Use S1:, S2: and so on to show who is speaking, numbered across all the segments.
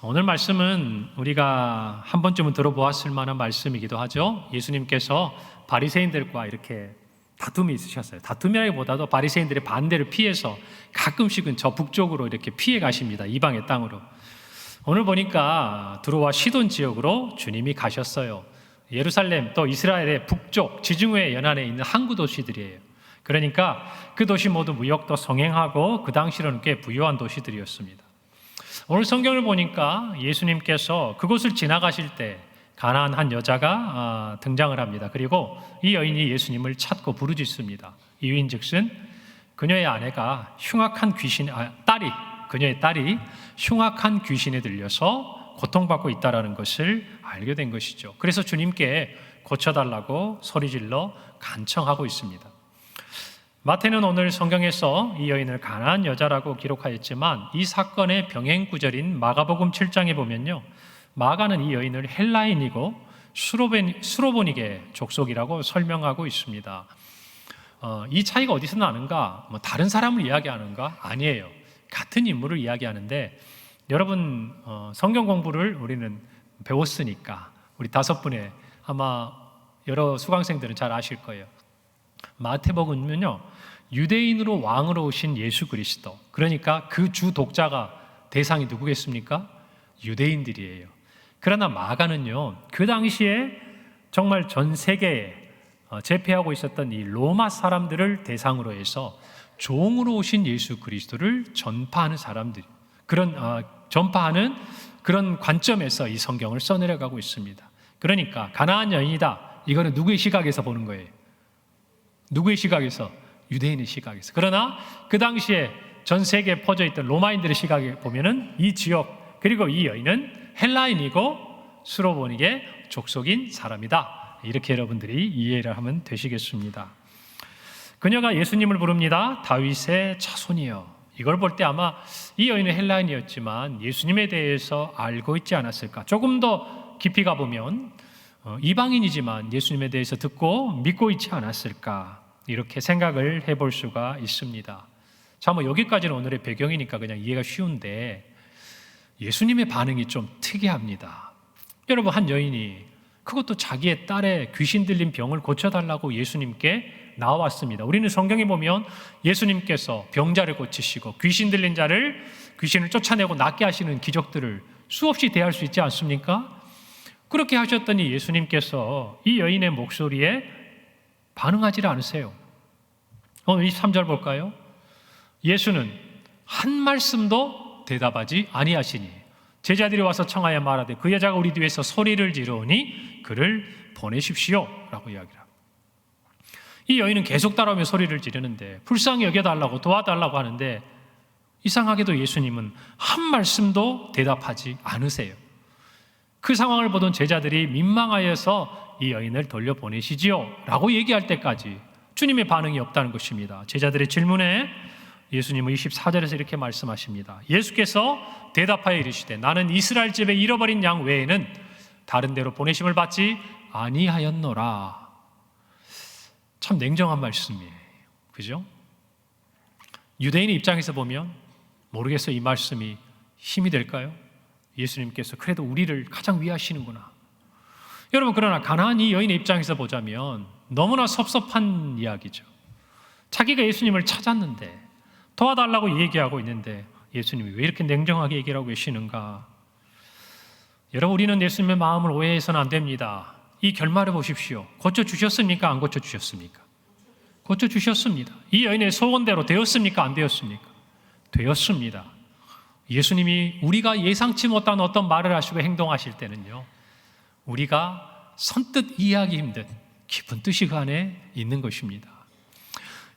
S1: 오늘 말씀은 우리가 한 번쯤은 들어보았을 만한 말씀이기도 하죠. 예수님께서 바리새인들과 이렇게 다툼이 있으셨어요. 다툼이라기보다도 바리새인들의 반대를 피해서 가끔씩은 저 북쪽으로 이렇게 피해 가십니다. 이방의 땅으로. 오늘 보니까 두로와 시돈 지역으로 주님이 가셨어요. 예루살렘 또 이스라엘의 북쪽 지중해 연안에 있는 항구 도시들이에요. 그러니까 그 도시 모두 무역도 성행하고 그 당시로는 꽤 부유한 도시들이었습니다. 오늘 성경을 보니까 예수님께서 그곳을 지나가실 때 가난한 한 여자가 아, 등장을 합니다. 그리고 이 여인이 예수님을 찾고 부르짖습니다. 이유인즉슨 그녀의 아내가 흉악한 귀신 아, 딸이 그녀의 딸이 흉악한 귀신에 들려서 고통받고 있다라는 것을 알게 된 것이죠. 그래서 주님께 고쳐달라고 소리질러 간청하고 있습니다. 마태는 오늘 성경에서 이 여인을 가난한 여자라고 기록하였지만 이 사건의 병행 구절인 마가복음 7장에 보면요. 마가는 이 여인을 헬라인이고 수로벤, 수로보니게 족속이라고 설명하고 있습니다. 어, 이 차이가 어디서 나는가? 뭐 다른 사람을 이야기하는가? 아니에요. 같은 인물을 이야기하는데 여러분 어, 성경 공부를 우리는 배웠으니까 우리 다섯 분의 아마 여러 수강생들은 잘 아실 거예요. 마태복음은요 유대인으로 왕으로 오신 예수 그리스도 그러니까 그 주 독자가 대상이 누구겠습니까? 유대인들이에요. 그러나 마가는요 그 당시에 정말 전 세계에 어, 제패하고 있었던 이 로마 사람들을 대상으로 해서 종으로 오신 예수 그리스도를 전파하는 사람들 그런 어, 전파하는 그런 관점에서 이 성경을 써내려가고 있습니다. 그러니까 가나안 여인이다. 이거는 누구의 시각에서 보는 거예요? 누구의 시각에서? 유대인의 시각에서. 그러나 그 당시에 전 세계에 퍼져 있던 로마인들의 시각에 보면은 이 지역 그리고 이 여인은 헬라인이고 수로보닉의 족속인 사람이다. 이렇게 여러분들이 이해를 하면 되시겠습니다. 그녀가 예수님을 부릅니다. 다윗의 자손이요. 이걸 볼 때 아마 이 여인은 헬라인이었지만 예수님에 대해서 알고 있지 않았을까? 조금 더 깊이 가보면 어, 이방인이지만 예수님에 대해서 듣고 믿고 있지 않았을까? 이렇게 생각을 해볼 수가 있습니다. 자, 뭐 여기까지는 오늘의 배경이니까 그냥 이해가 쉬운데 예수님의 반응이 좀 특이합니다. 여러분, 한 여인이 그것도 자기의 딸의 귀신 들린 병을 고쳐달라고 예수님께 나왔습니다. 우리는 성경에 보면 예수님께서 병자를 고치시고 귀신 들린 자를 귀신을 쫓아내고 낫게 하시는 기적들을 수없이 대할 수 있지 않습니까? 그렇게 하셨더니 예수님께서 이 여인의 목소리에 반응하지 않으세요. 오늘 23절 볼까요? 예수는 한 말씀도 대답하지 아니하시니 제자들이 와서 청하여 말하되 그 여자가 우리 뒤에서 소리를 지르니 그를 보내십시오라고 이야기합니다. 이 여인은 계속 따라오며 소리를 지르는데 불쌍히 여겨달라고 도와달라고 하는데 이상하게도 예수님은 한 말씀도 대답하지 않으세요. 그 상황을 보던 제자들이 민망하여서 이 여인을 돌려보내시지요 라고 얘기할 때까지 주님의 반응이 없다는 것입니다. 제자들의 질문에 예수님은 24절에서 이렇게 말씀하십니다. 예수께서 대답하여 이르시되 나는 이스라엘 집에 잃어버린 양 외에는 다른 데로 보내심을 받지 아니하였노라. 참 냉정한 말씀이에요. 그죠? 유대인의 입장에서 보면 모르겠어 이 말씀이 힘이 될까요? 예수님께서 그래도 우리를 가장 위하시는구나. 여러분 그러나 가나안 이 여인의 입장에서 보자면 너무나 섭섭한 이야기죠. 자기가 예수님을 찾았는데 도와달라고 얘기하고 있는데 예수님이 왜 이렇게 냉정하게 얘기를 하고 계시는가? 여러분 우리는 예수님의 마음을 오해해서는 안 됩니다. 이 결말을 보십시오. 고쳐 주셨습니까? 안 고쳐 주셨습니까? 고쳐 주셨습니다. 이 여인의 소원대로 되었습니까? 안 되었습니까? 되었습니다. 예수님이 우리가 예상치 못한 어떤 말을 하시고 행동하실 때는요, 우리가 선뜻 이해하기 힘든 깊은 뜻이 그 안에 있는 것입니다.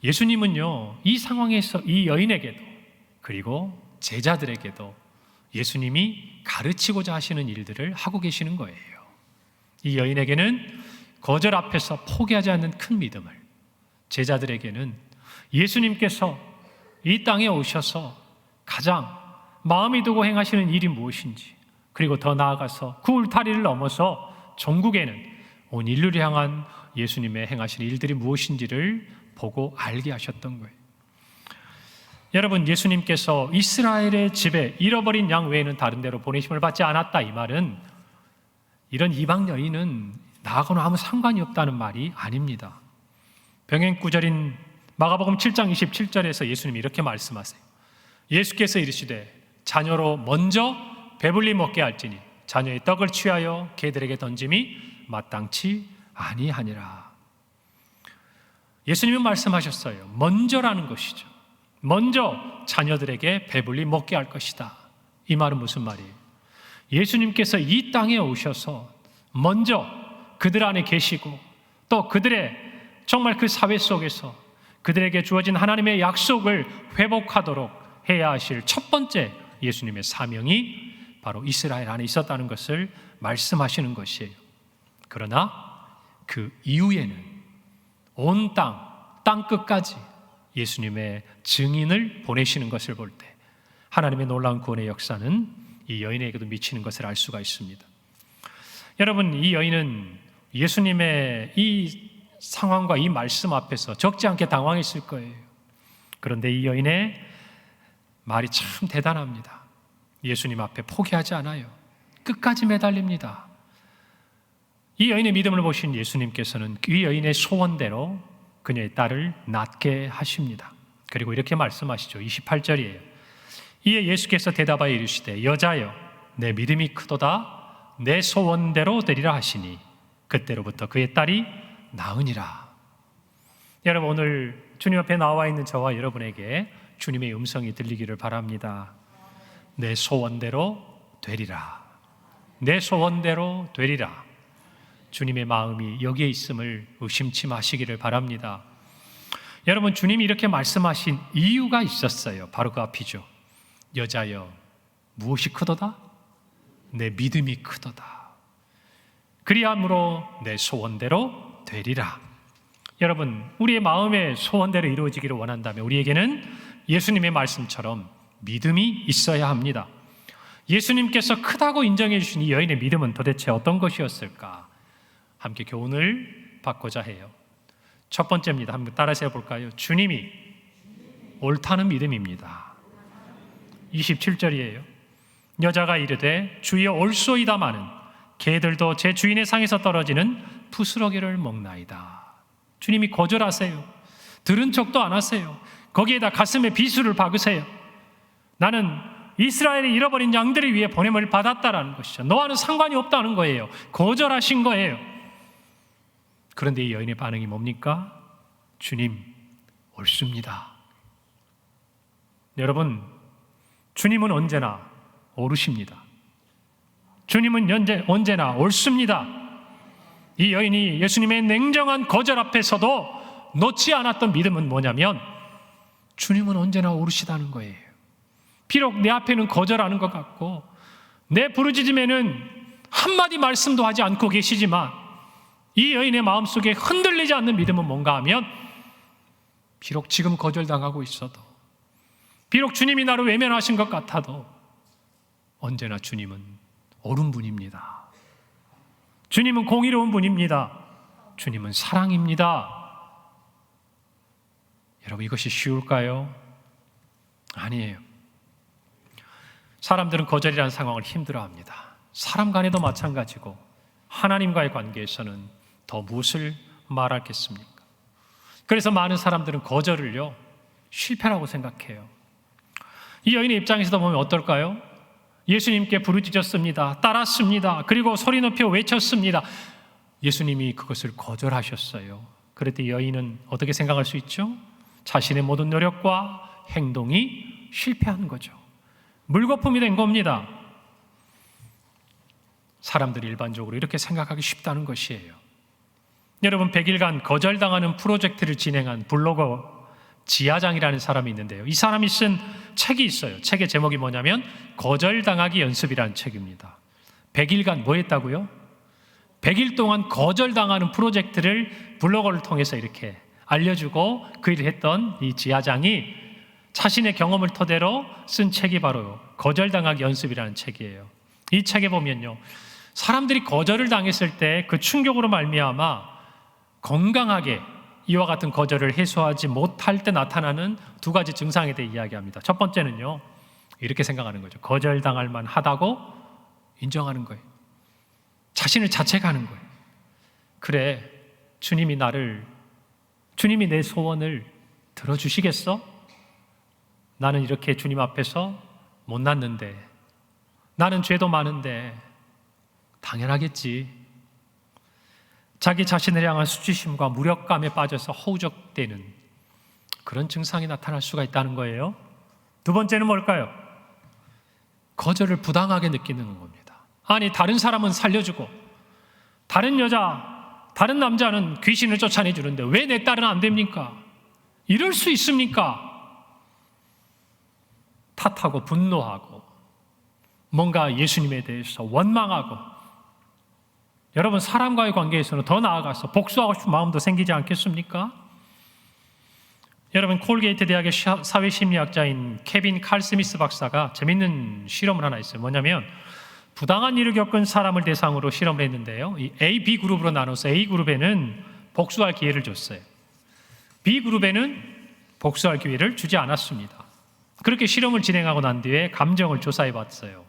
S1: 예수님은요, 이 상황에서 이 여인에게도 그리고 제자들에게도 예수님이 가르치고자 하시는 일들을 하고 계시는 거예요. 이 여인에게는 거절 앞에서 포기하지 않는 큰 믿음을, 제자들에게는 예수님께서 이 땅에 오셔서 가장 마음이 두고 행하시는 일이 무엇인지, 그리고 더 나아가서 그 울타리를 넘어서 전국에는 온 인류를 향한 예수님의 행하시는 일들이 무엇인지를 보고 알게 하셨던 거예요. 여러분 예수님께서 이스라엘의 집에 잃어버린 양 외에는 다른 데로 보내심을 받지 않았다 이 말은 이런 이방 여인은 나하고는 아무 상관이 없다는 말이 아닙니다. 병행 구절인 마가복음 7장 27절에서 예수님이 이렇게 말씀하세요. 예수께서 이르시되 자녀로 먼저 배불리 먹게 할지니 자녀의 떡을 취하여 개들에게 던짐이 마땅치 아니하니라. 예수님은 말씀하셨어요. 먼저라는 것이죠. 먼저 자녀들에게 배불리 먹게 할 것이다. 이 말은 무슨 말이에요? 예수님께서 이 땅에 오셔서 먼저 그들 안에 계시고 또 그들의 정말 그 사회 속에서 그들에게 주어진 하나님의 약속을 회복하도록 해야 하실 첫 번째 예수님의 사명이 바로 이스라엘 안에 있었다는 것을 말씀하시는 것이에요. 그러나 그 이후에는 온 땅, 땅 끝까지 예수님의 증인을 보내시는 것을 볼 때 하나님의 놀라운 구원의 역사는 이 여인에게도 미치는 것을 알 수가 있습니다. 여러분, 이 여인은 예수님의 이 상황과 이 말씀 앞에서 적지 않게 당황했을 거예요. 그런데 이 여인의 말이 참 대단합니다. 예수님 앞에 포기하지 않아요. 끝까지 매달립니다. 이 여인의 믿음을 보신 예수님께서는 이 여인의 소원대로 그녀의 딸을 낫게 하십니다. 그리고 이렇게 말씀하시죠. 28절이에요. 이에 예수께서 대답하여 이르시되 여자여 내 믿음이 크도다 내 소원대로 되리라 하시니 그때로부터 그의 딸이 나으니라. 여러분 오늘 주님 앞에 나와 있는 저와 여러분에게 주님의 음성이 들리기를 바랍니다. 내 소원대로 되리라. 내 소원대로 되리라. 주님의 마음이 여기에 있음을 의심치 마시기를 바랍니다. 여러분, 주님이 이렇게 말씀하신 이유가 있었어요. 바로 그 앞이죠. 여자여, 무엇이 크도다? 내 믿음이 크도다. 그리함으로 내 소원대로 되리라. 여러분, 우리의 마음의 소원대로 이루어지기를 원한다면 우리에게는 예수님의 말씀처럼 믿음이 있어야 합니다. 예수님께서 크다고 인정해 주신 이 여인의 믿음은 도대체 어떤 것이었을까? 함께 교훈을 받고자 해요. 첫 번째입니다. 한번 따라서 해볼까요? 주님이 옳다는 믿음입니다. 27절이에요. 여자가 이르되 주여 옳소이다마는 개들도 제 주인의 상에서 떨어지는 푸스러기를 먹나이다. 주님이 거절하세요. 들은 척도 안 하세요. 거기에다 가슴에 비수를 박으세요. 나는 이스라엘이 잃어버린 양들을 위해 보냄을 받았다라는 것이죠. 너와는 상관이 없다는 거예요. 거절하신 거예요. 그런데 이 여인의 반응이 뭡니까? 주님, 옳습니다. 여러분, 주님은 언제나 옳으십니다. 주님은 언제, 언제나 옳습니다. 이 여인이 예수님의 냉정한 거절 앞에서도 놓지 않았던 믿음은 뭐냐면 주님은 언제나 옳으시다는 거예요. 비록 내 앞에는 거절하는 것 같고 내 부르짖음에는 한마디 말씀도 하지 않고 계시지만 이 여인의 마음속에 흔들리지 않는 믿음은 뭔가 하면 비록 지금 거절당하고 있어도 비록 주님이 나를 외면하신 것 같아도 언제나 주님은 옳은 분입니다. 주님은 공의로운 분입니다. 주님은 사랑입니다. 여러분 이것이 쉬울까요? 아니에요. 사람들은 거절이라는 상황을 힘들어합니다. 사람 간에도 마찬가지고 하나님과의 관계에서는 더 무엇을 말하겠습니까? 그래서 많은 사람들은 거절을요 실패라고 생각해요. 이 여인의 입장에서도 보면 어떨까요? 예수님께 부르짖었습니다. 따랐습니다. 그리고 소리 높여 외쳤습니다. 예수님이 그것을 거절하셨어요. 그랬더니 여인은 어떻게 생각할 수 있죠? 자신의 모든 노력과 행동이 실패한 거죠. 물거품이 된 겁니다. 사람들이 일반적으로 이렇게 생각하기 쉽다는 것이에요. 여러분 100일간 거절당하는 프로젝트를 진행한 블로거 지하장이라는 사람이 있는데요. 이 사람이 쓴 책이 있어요. 책의 제목이 뭐냐면 거절당하기 연습이라는 책입니다. 100일간 뭐 했다고요? 100일 동안 거절당하는 프로젝트를 블로거를 통해서 이렇게 알려주고 그 일을 했던 이 지하장이 자신의 경험을 토대로 쓴 책이 바로 거절당하기 연습이라는 책이에요. 이 책에 보면요. 사람들이 거절을 당했을 때 그 충격으로 말미암아 건강하게 이와 같은 거절을 해소하지 못할 때 나타나는 두 가지 증상에 대해 이야기합니다. 첫 번째는요, 이렇게 생각하는 거죠. 거절당할 만 하다고 인정하는 거예요. 자신을 자책하는 거예요. 그래, 주님이 나를, 주님이 내 소원을 들어주시겠어? 나는 이렇게 주님 앞에서 못났는데, 나는 죄도 많은데, 당연하겠지. 자기 자신을 향한 수치심과 무력감에 빠져서 허우적대는 그런 증상이 나타날 수가 있다는 거예요. 두 번째는 뭘까요? 거절을 부당하게 느끼는 겁니다. 아니, 다른 사람은 살려주고, 다른 여자, 다른 남자는 귀신을 쫓아내주는데 왜 내 딸은 안 됩니까? 이럴 수 있습니까? 탓하고 분노하고, 뭔가 예수님에 대해서 원망하고, 여러분, 사람과의 관계에서는 더 나아가서 복수하고 싶은 마음도 생기지 않겠습니까? 여러분, 콜게이트 대학의 사회심리학자인 케빈 칼 스미스 박사가 재밌는 실험을 하나 있어요. 뭐냐면, 부당한 일을 겪은 사람을 대상으로 실험을 했는데요. 이 A, B 그룹으로 나눠서 A 그룹에는 복수할 기회를 줬어요. B 그룹에는 복수할 기회를 주지 않았습니다. 그렇게 실험을 진행하고 난 뒤에 감정을 조사해 봤어요.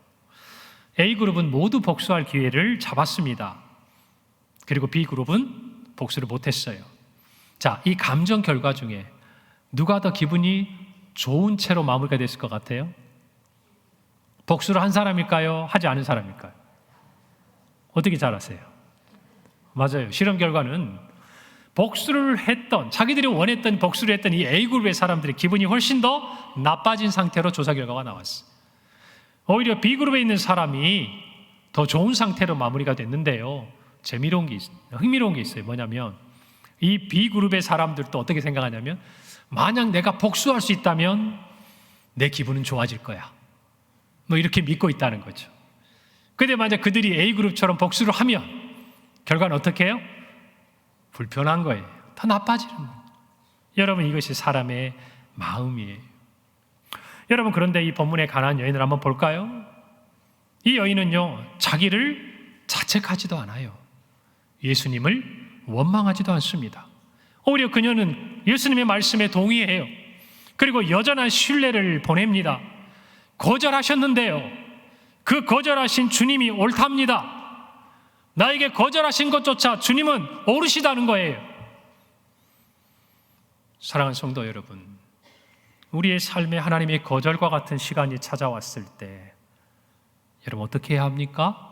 S1: A 그룹은 모두 복수할 기회를 잡았습니다. 그리고 B 그룹은 복수를 못했어요. 자, 이 감정 결과 중에 누가 더 기분이 좋은 채로 마무리가 됐을 것 같아요? 복수를 한 사람일까요? 하지 않은 사람일까요? 어떻게 잘 아세요? 맞아요. 실험 결과는 복수를 했던, 자기들이 원했던 복수를 했던 이 A그룹의 사람들의 기분이 훨씬 더 나빠진 상태로 조사 결과가 나왔어요. 오히려 B그룹에 있는 사람이 더 좋은 상태로 마무리가 됐는데요. 재미로운 게, 있, 흥미로운 게 있어요. 뭐냐면, 이 B그룹의 사람들도 어떻게 생각하냐면, 만약 내가 복수할 수 있다면 내 기분은 좋아질 거야. 뭐 이렇게 믿고 있다는 거죠. 근데 만약 그들이 A그룹처럼 복수를 하면 결과는 어떻게 해요? 불편한 거예요. 더 나빠지는 거예요. 여러분 이것이 사람의 마음이에요. 여러분 그런데 이 본문에 관한 여인을 한번 볼까요? 이 여인은요 자기를 자책하지도 않아요. 예수님을 원망하지도 않습니다. 오히려 그녀는 예수님의 말씀에 동의해요. 그리고 여전한 신뢰를 보냅니다. 거절하셨는데요. 그 거절하신 주님이 옳답니다. 나에게 거절하신 것조차 주님은 옳으시다는 거예요. 사랑하는 성도 여러분, 우리의 삶에 하나님의 거절과 같은 시간이 찾아왔을 때, 여러분 어떻게 해야 합니까?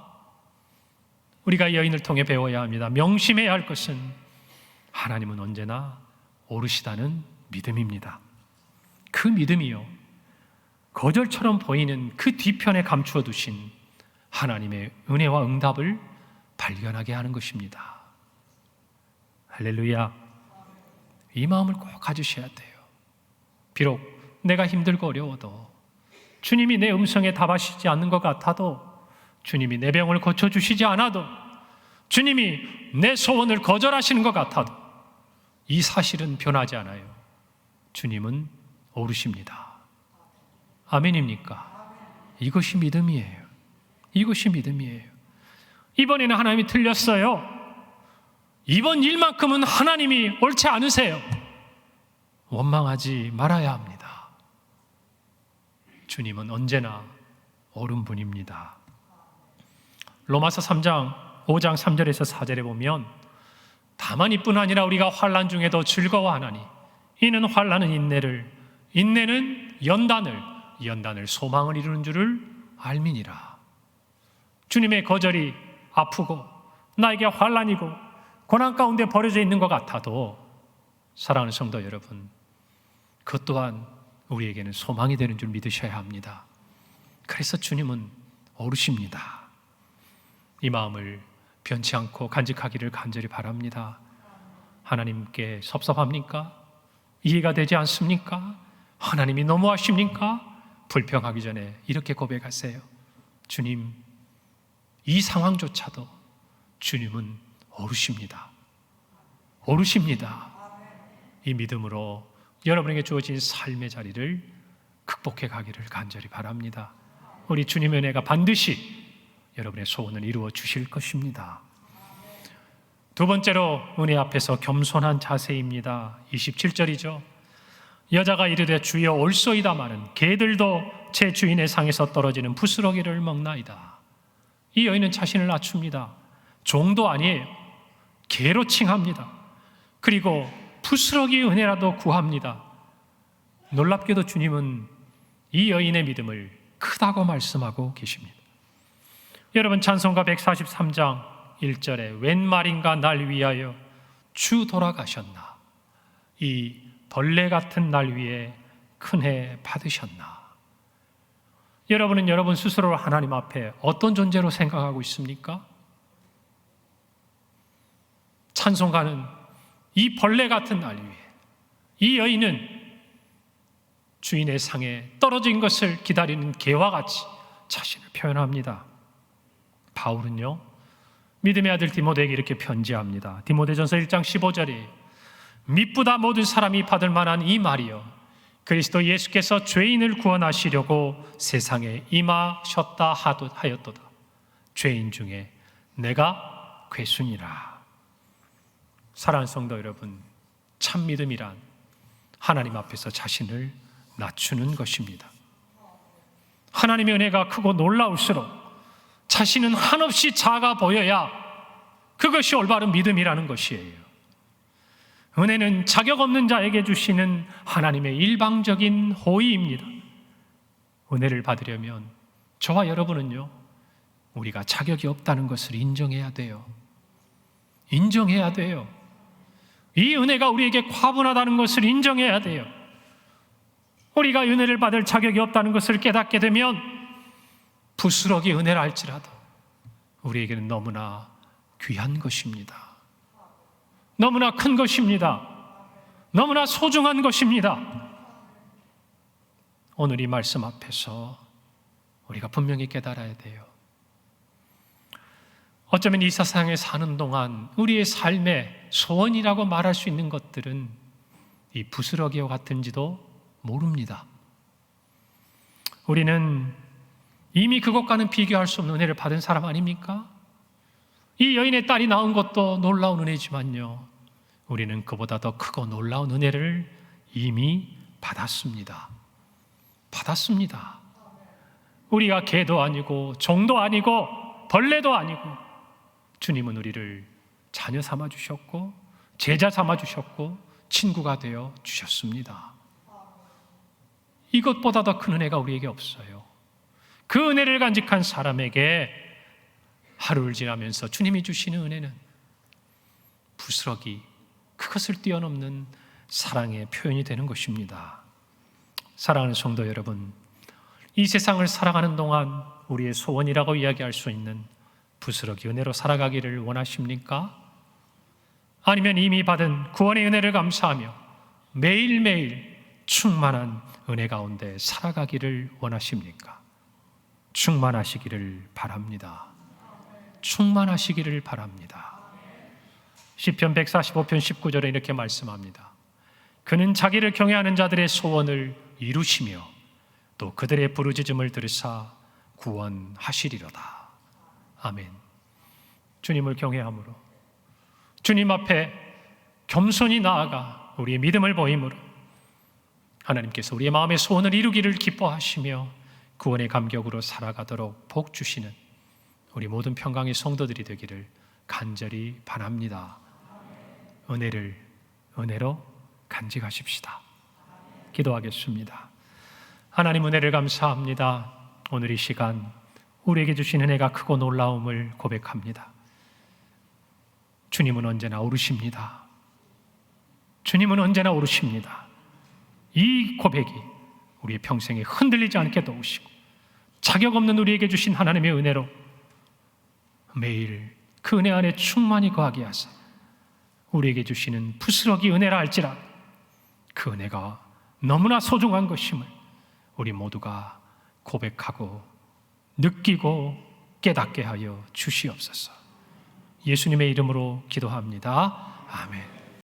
S1: 우리가 여인을 통해 배워야 합니다. 명심해야 할 것은 하나님은 언제나 옳으시다는 믿음입니다. 그 믿음이요. 거절처럼 보이는 그 뒤편에 감추어 두신 하나님의 은혜와 응답을 발견하게 하는 것입니다. 할렐루야. 이 마음을 꼭 가지셔야 돼요. 비록 내가 힘들고 어려워도 주님이 내 음성에 답하시지 않는 것 같아도 주님이 내 병을 고쳐주시지 않아도 주님이 내 소원을 거절하시는 것 같아도 이 사실은 변하지 않아요. 주님은 오르십니다. 아멘입니까? 이것이 믿음이에요. 이것이 믿음이에요. 이번에는 하나님이 틀렸어요. 이번 일만큼은 하나님이 옳지 않으세요. 원망하지 말아야 합니다. 주님은 언제나 옳은 분입니다. 로마서 3장 5장 3절에서 4절에 보면 다만 이뿐 아니라 우리가 환란 중에도 즐거워하나니 이는 환란은 인내를 인내는 연단을 연단을 소망을 이루는 줄을 알미니라. 주님의 거절이 아프고 나에게 환란이고 고난 가운데 버려져 있는 것 같아도 사랑하는 성도 여러분, 그 또한 우리에게는 소망이 되는 줄 믿으셔야 합니다. 그래서 주님은 오르십니다. 이 마음을 변치 않고 간직하기를 간절히 바랍니다. 하나님께 섭섭합니까? 이해가 되지 않습니까? 하나님이 너무하십니까? 불평하기 전에 이렇게 고백하세요. 주님, 이 상황조차도 주님은 오르십니다. 오르십니다. 이 믿음으로 여러분에게 주어진 삶의 자리를 극복해 가기를 간절히 바랍니다. 우리 주님의 은혜가 반드시 여러분의 소원을 이루어 주실 것입니다. 두 번째로 은혜 앞에서 겸손한 자세입니다. 27절이죠. 여자가 이르되 주여 올소이다마는 개들도 제 주인의 상에서 떨어지는 부스러기를 먹나이다. 이 여인은 자신을 낮춥니다. 종도 아니에요. 개로 칭합니다. 그리고 부스러기 은혜라도 구합니다. 놀랍게도 주님은 이 여인의 믿음을 크다고 말씀하고 계십니다. 여러분 찬송가 143장 1절에 웬 말인가 날 위하여 주 돌아가셨나 이 벌레 같은 날 위에 큰 해 받으셨나 여러분은 여러분 스스로를 하나님 앞에 어떤 존재로 생각하고 있습니까? 찬송가는 이 벌레 같은 날 위에 이 여인은 주인의 상에 떨어진 것을 기다리는 개와 같이 자신을 표현합니다. 바울은요, 믿음의 아들 디모데에게 이렇게 편지합니다. 디모데전서 1장 15절에 미쁘다 모든 사람이 받을 만한 이 말이요. 그리스도 예수께서 죄인을 구원하시려고 세상에 임하셨다 하였도다. 죄인 중에 내가 괴순이라. 사랑하는 성도 여러분, 참 믿음이란 하나님 앞에서 자신을 낮추는 것입니다. 하나님의 은혜가 크고 놀라울수록 자신은 한없이 작아 보여야 그것이 올바른 믿음이라는 것이에요. 은혜는 자격 없는 자에게 주시는 하나님의 일방적인 호의입니다. 은혜를 받으려면 저와 여러분은요, 우리가 자격이 없다는 것을 인정해야 돼요. 인정해야 돼요. 이 은혜가 우리에게 과분하다는 것을 인정해야 돼요. 우리가 은혜를 받을 자격이 없다는 것을 깨닫게 되면 부스러기 은혜를 할지라도 우리에게는 너무나 귀한 것입니다. 너무나 큰 것입니다. 너무나 소중한 것입니다. 오늘 이 말씀 앞에서 우리가 분명히 깨달아야 돼요. 어쩌면 이 세상에 사는 동안 우리의 삶의 소원이라고 말할 수 있는 것들은 이 부스러기와 같은지도 모릅니다. 우리는 이미 그것과는 비교할 수 없는 은혜를 받은 사람 아닙니까? 이 여인의 딸이 낳은 것도 놀라운 은혜지만요. 우리는 그보다 더 크고 놀라운 은혜를 이미 받았습니다. 받았습니다. 우리가 개도 아니고 종도 아니고 벌레도 아니고 주님은 우리를 자녀 삼아 주셨고 제자 삼아 주셨고 친구가 되어 주셨습니다. 이것보다 더 큰 은혜가 우리에게 없어요. 그 은혜를 간직한 사람에게 하루를 지나면서 주님이 주시는 은혜는 부스러기, 그것을 뛰어넘는 사랑의 표현이 되는 것입니다. 사랑하는 성도 여러분, 이 세상을 살아가는 동안 우리의 소원이라고 이야기할 수 있는 부스러기 은혜로 살아가기를 원하십니까? 아니면 이미 받은 구원의 은혜를 감사하며 매일매일 충만한 은혜 가운데 살아가기를 원하십니까? 충만하시기를 바랍니다. 충만하시기를 바랍니다. 시편 145편 19절에 이렇게 말씀합니다. 그는 자기를 경외하는 자들의 소원을 이루시며 또 그들의 부르짖음을 들으사 구원하시리로다. 아멘. 주님을 경외함으로 주님 앞에 겸손히 나아가 우리의 믿음을 보임으로 하나님께서 우리의 마음의 소원을 이루기를 기뻐하시며 구원의 감격으로 살아가도록 복 주시는 우리 모든 평강의 성도들이 되기를 간절히 바랍니다. 은혜를 은혜로 간직하십시다. 기도하겠습니다. 하나님 은혜를 감사합니다. 오늘 이 시간 우리에게 주신 은혜가 크고 놀라움을 고백합니다. 주님은 언제나 오르십니다. 주님은 언제나 오르십니다. 이 고백이 우리의 평생에 흔들리지 않게 도우시고 자격 없는 우리에게 주신 하나님의 은혜로 매일 그 은혜 안에 충만히 거하게 하사 우리에게 주시는 부스러기 은혜라 할지라 그 은혜가 너무나 소중한 것임을 우리 모두가 고백하고 느끼고 깨닫게 하여 주시옵소서. 예수님의 이름으로 기도합니다. 아멘.